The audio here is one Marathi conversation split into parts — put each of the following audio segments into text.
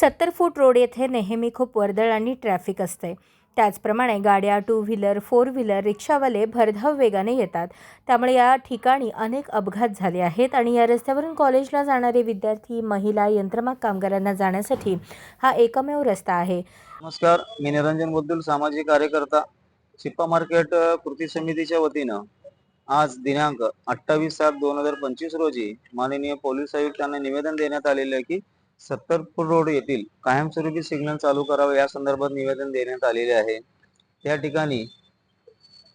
सत्तर फूट रोड येथे नेहमी खूप वर्दळ आणि ट्रॅफिक असते. त्याचप्रमाणे गाड्या टू व्हीलर फोर व्हीलर रिक्षावाले भरधाव वेगाने येतात. त्यामुळे या ठिकाणी अनेक अपघात झाले आहेत आणि या रस्त्यावरून कॉलेजला जाणारे विद्यार्थी महिला यंत्रमाग कामगारांना जाण्यासाठी हा एकमेव रस्ता आहे. नमस्कार मी निरंजन बुद्दुल सामाजिक कार्यकर्ता चिप्पा मार्केट कृती समितीच्या वतीनं आज दिनांक अठ्ठावीस सात दोन हजार पंचवीस रोजी माननीय पोलीस आयुक्तांना निवेदन देण्यात आलेलं आहे की सत्तरपूर रोड येथील कायमस्वरूपी सिग्नल चालू करावे या संदर्भात निवेदन देण्यात आलेले आहे. त्या ठिकाणी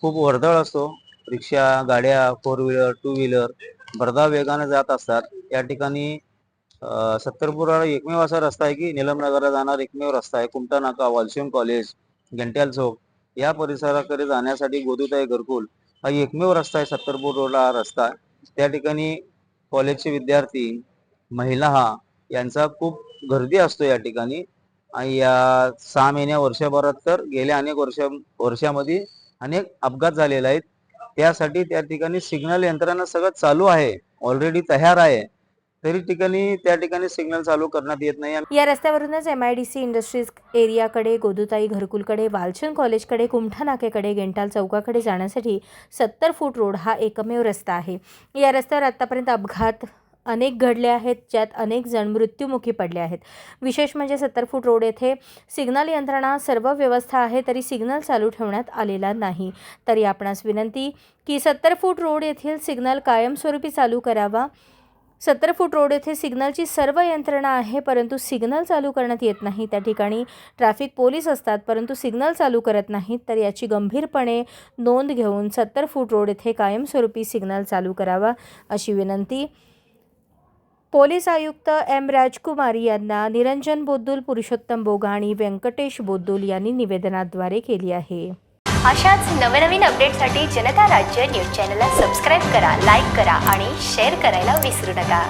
खूप वर्दळ असतो. रिक्षा गाड्या फोर व्हीलर टू व्हीलर भरधाव वेगाने जात असतात. या ठिकाणी सत्तरपुरा एकमेव असा रस्ता आहे की निलमनगरला जाणार एकमेव रस्ता आहे. कुमटा नाका वालशिम कॉलेज घंट्याल चौक या परिसराकडे जाण्यासाठी गोदुताई घरकुल हा एकमेव रस्ता आहे सत्तरपूर रोडला हा रस्ता. आहे त्या ठिकाणी कॉलेजचे विद्यार्थी महिला हा यांचा खूप गर्दी असतो या ठिकाणी. आणि या सहा महिन्या वर्षभरात तर गेल्या अनेक वर्ष वर्षामध्ये अनेक अपघात झालेले आहेत. त्यासाठी त्या ठिकाणी सिग्नल यंत्रणा सगळं चालू आहे. ऑलरेडी तयार आहे. तरी ठिकाणी त्या ठिकाणी सिग्नल चालू करण्यात येत नाही. या रस्त्यावरूनच M I D C industries एरियाकडे गोदुताई घरकुलकडे वालचंद कॉलेजकडे कुमठा नाक्याकडे गेंटाल चौकाकडे जाण्यासाठी सत्तर फूट रोड हा एकमेव रस्ता आहे. या रस्त्यावर आत्तापर्यंत अपघात अनेक घडले आहेत ज्यात अनेक जण मृत्युमुखी पडले आहेत. विशेष म्हणजे सत्तर फूट रोड येथे सिग्नल यंत्रणा सर्व व्यवस्था आहे तरी सिग्नल चालू ठेवण्यात आलेला नाही. तरी आपणास विनंती की सत्तर फूट रोड येथील सिग्नल कायमस्वरूपी चालू करावा. सत्तर फूट रोड येथे सिग्नलची सर्व यंत्रणा आहे परंतु सिग्नल चालू करण्यात येत नाही. त्या ठिकाणी ट्रॅफिक पोलीस असतात परंतु सिग्नल चालू करत नाहीत तर याची गंभीरपणे नोंद घेऊन सत्तर फूट रोड येथे कायमस्वरूपी सिग्नल चालू करावा अशी विनंती पोलीस आयुक्त एम राजकुमार यांना निरंजन बोद्दुल पुरुषोत्तम बोगा आणि व्यंकटेश बोद्दुल यांनी निवेदनाद्वारे केली आहे. अशाच नवनवीन अपडेटसाठी जनता राज्य न्यूज चॅनलला सबस्क्राईब करा लाईक करा आणि शेअर करायला विसरू नका.